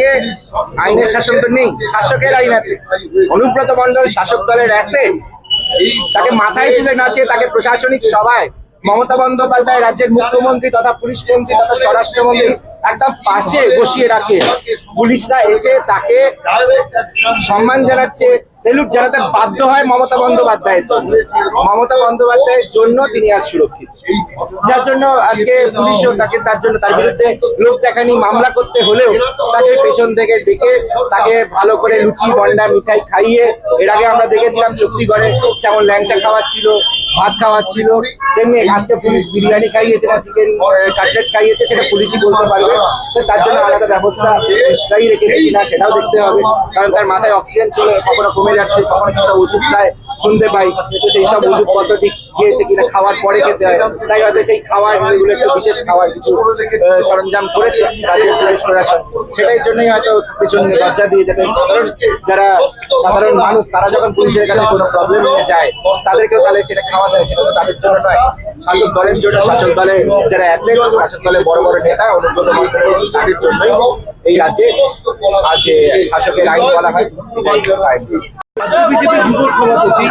থেকে আইনের শাসন তো নেই। শাসকের আইন আছে। অনুব্রত মন্ডল শাসক দলের আছে তাকে মাথায় তুলে নাচে তাকে প্রশাসনিক সভায় মমতা বন্দ্যোপাধ্যায়, রাজ্যের মুখ্যমন্ত্রী তথা পুলিশ মন্ত্রী তথা স্বরাষ্ট্রমন্ত্রী একদম পাশে বসিয়ে রাখে পুলিশরা এসে তাকে সম্মান জানাচ্ছে সেলুট জানাতে বাধ্য হয় মমতা বন্দ্যোপাধ্যায়ের জন্য। মমতা বন্দ্যোপাধ্যায়ের জন্য তিনি আজ সুরক্ষিত যার জন্য আজকে পুলিশও তাকে তার জন্য তার বিরুদ্ধে লোক দেখানি মামলা করতে হলেও তাকে পেছন থেকে ডেকে তাকে ভালো করে লুচি, বন্ডা, মিঠাই খাইয়ে, এর আগে আমরা দেখেছিলাম চুক্তিগড়ে যেমন ল্যাংচা খাওয়াচ্ছিল ভাত খাওয়াচ্ছিল, তেমনি আজকে পুলিশ বিরিয়ানি খাইয়েছে না চিকেন কাটলেট খাইয়েছে, সেটা পুলিশই বলতে পারবে। তো তার জন্য আলাদা ব্যবস্থা রেখেছে কিনা সেটাও দেখতে হবে, কারণ তার মাথায় অক্সিজেন চলে, কখনো কমে যাচ্ছে, কখনো কিছু ওষুধ খায়। শুনতে পাই, তো সেই সব ওষুধপত্র ঠিক দিয়েছে কিনা, খাওয়ার পরে খেতে হয়। তাই হয়তো সেই খাওয়ার এগুলো একটু বিশেষ খাওয়ার কিছু সরঞ্জাম করেছে রাজ্যের পুলিশ প্রশাসন। সেটাই জন্যই হয়তো পেছনে লজ্জা দিয়ে যাতে সাধারণ যারা সাধারণ মানুষ, তারা যখন পুলিশের কাছে কোনো প্রবলেম নিয়ে যায়, তাদেরকেও তাহলে সেটা খাওয়া দেয় সেটা তাদের জন্য নয়। শাসক দলের জন্য, শাসক দলের যারা অ্যাসেট শাসক দলের বড় বড় নেতা অনুব্রত তাদের জন্যই এই রাজ্যে যে শাসকের আইন বলা হয়। রাজ্য বিজেপি যুব সভাপতি,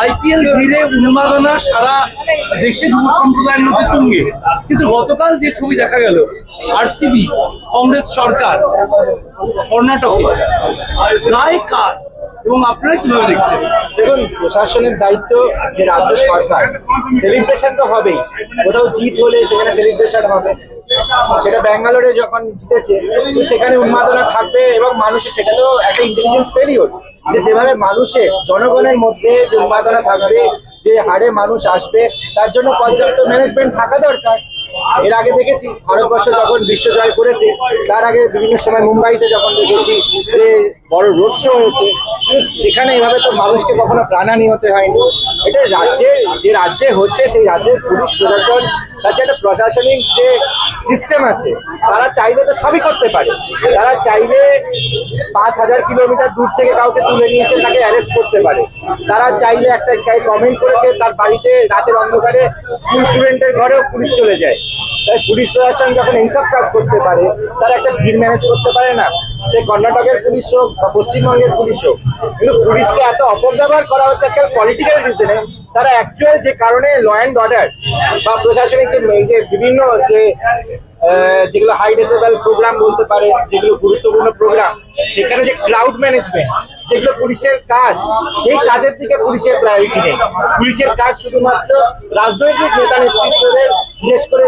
আইপিএল ঘিরে উন্মাদনা সারা দেশে যুব সম্প্রদায়ের মধ্যে তুঙ্গে। কিন্তু গতকাল যে ছবি দেখা গেল, আরসিবি, কংগ্রেস সরকার, কর্ণাটকে দায় কার? এবং আপনারা কীভাবে দেখছেন? দেখুন, প্রশাসনের দায়িত্ব যে রাজ্য সরকার সেলিব্রেশন তো হবেই। কোথাও জিত হলে সেখানে সেলিব্রেশন হবে। সেটা ব্যাঙ্গালোরে যখন জিতেছে সেখানে উন্মাদনা থাকবে এবং মানুষের, সেটা তো একটা ইন্টেলিজেন্স ফেলিওর যে যেভাবে মানুষের জনগণের মধ্যে যে উন্মাদনা থাকবে, যে হারে মানুষ আসবে, তার জন্য পর্যাপ্ত ম্যানেজমেন্ট থাকা দরকার। এর আগে দেখেছি, ভারতবর্ষ যখন বিশ্ব জয় করেছে, তার আগে বিভিন্ন সময় মুম্বাইতে যখন দেখেছি যে বড় রোড শো হয়েছে সেখানে এভাবে তো মানুষকে কখনো প্রাণহানি হতে হয়নি। এটা রাজ্যে, যে রাজ্যে হচ্ছে, সেই রাজ্যের পুলিশ প্রশাসন, তার যে একটা প্রশাসনিক যে সিস্টেম আছে, তারা চাইলে তো সবই করতে পারে। তারা চাইলে পাঁচ হাজার কিলোমিটার দূর থেকে কাউকে তুলে নিয়ে এসে তাকে অ্যারেস্ট করতে পারে। তারা চাইলে একটা কমেন্ট করেছে, তার বাড়িতে রাতের অন্ধকারে স্কুল স্টুডেন্টের ঘরেও পুলিশ চলে যায়। তাই পুলিশ প্রশাসন যখন এইসব কাজ করতে পারে, তারা একটা ভিড় ম্যানেজ করতে পারে না। সে কর্ণাটকের পুলিশ হোক বা পশ্চিমবঙ্গের পুলিশ হোক। কিন্তু পুলিশকে এত অপব্যবহার করা হচ্ছে আজকাল পলিটিক্যাল রিজনে তারা অ্যাকচুয়াল যে কারণে ল অ্যান্ড অর্ডার বা প্রশাসনিক যে যে বিভিন্ন যে যেগুলো হাই ডেসিবেল প্রোগ্রাম বলতে পারে, যেগুলো গুরুত্বপূর্ণ প্রোগ্রাম সেখানে যে ক্রাউড ম্যানেজমেন্ট যেগুলো পুলিশের কাজ, সেই কাজের দিকে পুলিশের প্রায়োরিটি নেই। পুলিশের কাজ শুধুমাত্র রাজনৈতিক নেতা নেতৃত্বদের বিশেষ করে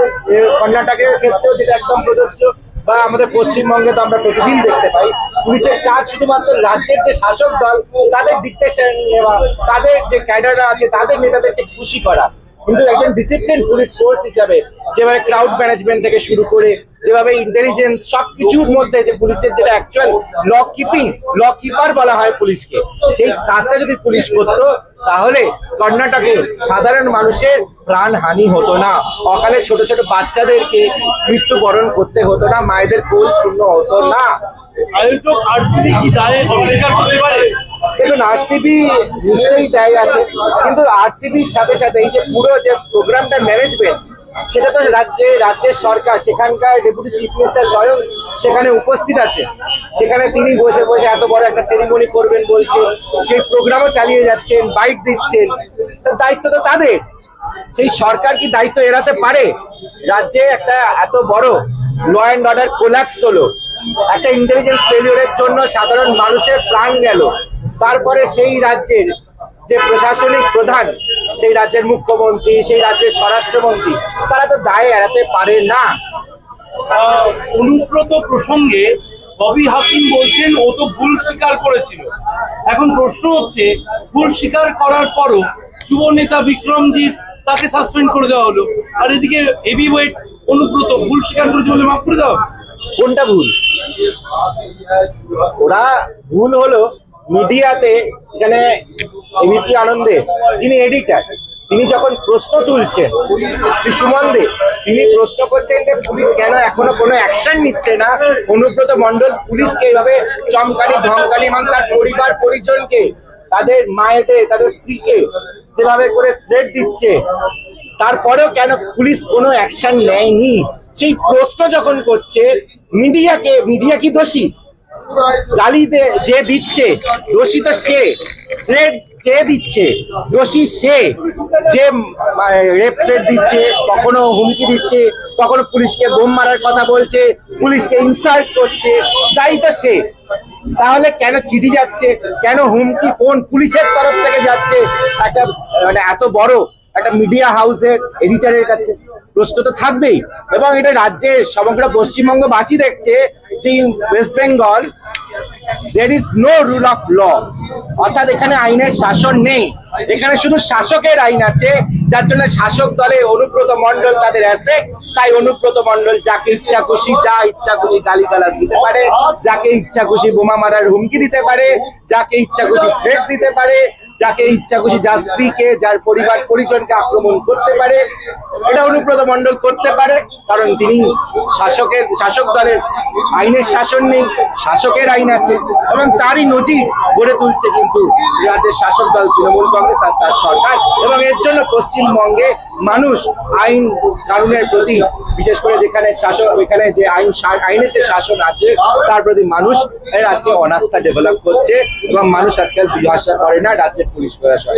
কর্ণাটকের ক্ষেত্রেও যেটা একদম প্রযোজ্য বা আমাদের পশ্চিমবঙ্গে তো আমরা প্রতিদিন দেখতে পাই। পুলিশের কাজ শুধুমাত্র রাজ্যের যে শাসক দল, তাদের ডিকটেশন নেওয়া, তাদের যে ক্যাডাররা আছে, তাদের নেতাদেরকে খুশি করা। কিন্তু একজন ডিসিপ্লিন পুলিশ ফোর্স হিসাবে, যেভাবে ক্রাউড ম্যানেজমেন্ট থেকে শুরু করে, যেভাবে ইন্টেলিজেন্স সবকিছুর মধ্যে যে পুলিশের যেটা actual law keeping law keeper বলা হয় পুলিশকে, সেই কাজটা যদি পুলিশ করতো তাহলে কর্ণাটকে সাধারণ মানুষের প্রাণ হানি হতো না। অকালে ছোট ছোট বাচ্চাদেরকে মৃত্যুবরণ করতে হতো না মায়েদের কোল শূন্য হতো না। আয়োজক আরসিবি কি দায়ে অস্বীকার করতে পারে? দেখুন আরসিবি নিশ্চয়ই দায়ী আছে কিন্তু আরসিবির সাথে সাথে এই যে পুরো যে প্রোগ্রামটা ম্যানেজমেন্ট সেটা তো রাজ্যে রাজ্যের সরকার, সেখানকার ডেপুটি চিফ মিনিস্টার স্বয়ং সেখানে উপস্থিত আছে। সেখানে তিনি বসে বসে এত বড় একটা সেরিমনি করবেন বলছে, সেই প্রোগ্রামও চালিয়ে যাচ্ছেন বাইক দিচ্ছেন। দায়িত্ব তো তাদের। সেই সরকার কি দায়িত্ব এড়াতে পারে? রাজ্যে একটা এত বড় ল অ্যান্ড অর্ডার কোলাপস হলো। একটা ইন্টেলিজেন্স ফেলিওরের জন্য সাধারণ মানুষের প্রাণ গেল। তারপরে সেই রাজ্যের যে প্রশাসনিক প্রধান সেই রাজ্যের মুখ্যমন্ত্রী সেই রাজ্যের স্বরাষ্ট্রমন্ত্রী তারা তো দায় এড়াতে পারে না। অনুব্রত প্রসঙ্গে ববি হাকিম বলছেন ও তো ভুল স্বীকার করেছিল। এখন প্রশ্ন হচ্ছে ভুল স্বীকার করার পরও যুব নেতা বিক্রমজিৎ তাকে সাসপেন্ড করে দেওয়া হলো। আর এদিকে হেভি ওয়েট অনুব্রত ভুল স্বীকার করেছে বলে মাফ করে দেওয়া কোনটা ভুল? ওরা ভুল হলো মিডিয়াতে এখানে এবিপি আনন্দে, যিনি এডিটার, তিনি যখন প্রশ্ন তুলছেন, শ্রী সুমন দে তিনি প্রশ্ন করছেন যে পুলিশ কেন এখনও কোনো অ্যাকশন নিচ্ছে না? অনুব্রত মন্ডল পুলিশকে এইভাবে চমকানি, ধমকানি এবং তার পরিবার, পরিজনকে, তাদের মায়েদের, তাদের স্ত্রীকে যেভাবে করে থ্রেট দিচ্ছে, তারপরেও কেন পুলিশ কোনো অ্যাকশন নেয়নি? সেই প্রশ্ন যখন করছে, মিডিয়াকে, মিডিয়া কি দোষী? গালি যে দিচ্ছে, দোষী তো সে। যে দিচ্ছে, দোষী সে। যে রেপ থ্রেড দিচ্ছে, কখনো হুমকি দিচ্ছে, কখনো পুলিশকে বোম মারার কথা বলছে, পুলিশকে ইনসাল্ট করছে দায়ী তো সে। তাহলে কেন চিঠি যাচ্ছে? কেন হুমকি ফোন পুলিশের তরফ থেকে যাচ্ছে? একটা মানে এত বড় একটা মিডিয়া হাউসের এডিটারের কাছে। প্রশ্ন তো থাকবেই। এবং এটা রাজ্যের সমগ্র পশ্চিমবঙ্গবাসী দেখছে যে West Bengal there is no rule of law অর্থাৎ এখানে আইনের শাসন নেই। এখানে শুধু শাসকের আইন আছে, যার জন্য শাসক দলে অনুব্রত মন্ডল তাদের আছে তাই অনুব্রত মন্ডল যাকে ইচ্ছা খুশি যা ইচ্ছা খুশি গালি গালাজ দিতে পারে, যাকে ইচ্ছা খুশি বোমা মারার হুমকি দিতে পারে, যাকে ইচ্ছা খুশি থ্রেট দিতে পারে যাকে ইচ্ছা খুশি যার স্ত্রীকে, যার পরিবার, পরিজনকে আক্রমণ করতে পারে, এটা অনুব্রত মন্ডল করতে পারে, কারণ তিনি শাসকের, শাসক দলের আইনের শাসন নেই, শাসকের আইন আছে, এবং তারই নজির গড়ে তুলছে কিন্তু রাজ্যের শাসক দল তৃণমূল কংগ্রেস আর তার সরকার। এবং এর জন্য পশ্চিমবঙ্গে মানুষ আইন কানুনের প্রতি, বিশেষ করে যেখানে শাসক, এখানে যে আইন আইনের যে শাসন আছে, তার প্রতি মানুষ আজকে অনাস্থা ডেভেলপ করছে এবং মানুষ আজকাল জিজ্ঞাসা করে না রাজ্যের পুলিশ প্রশাসন।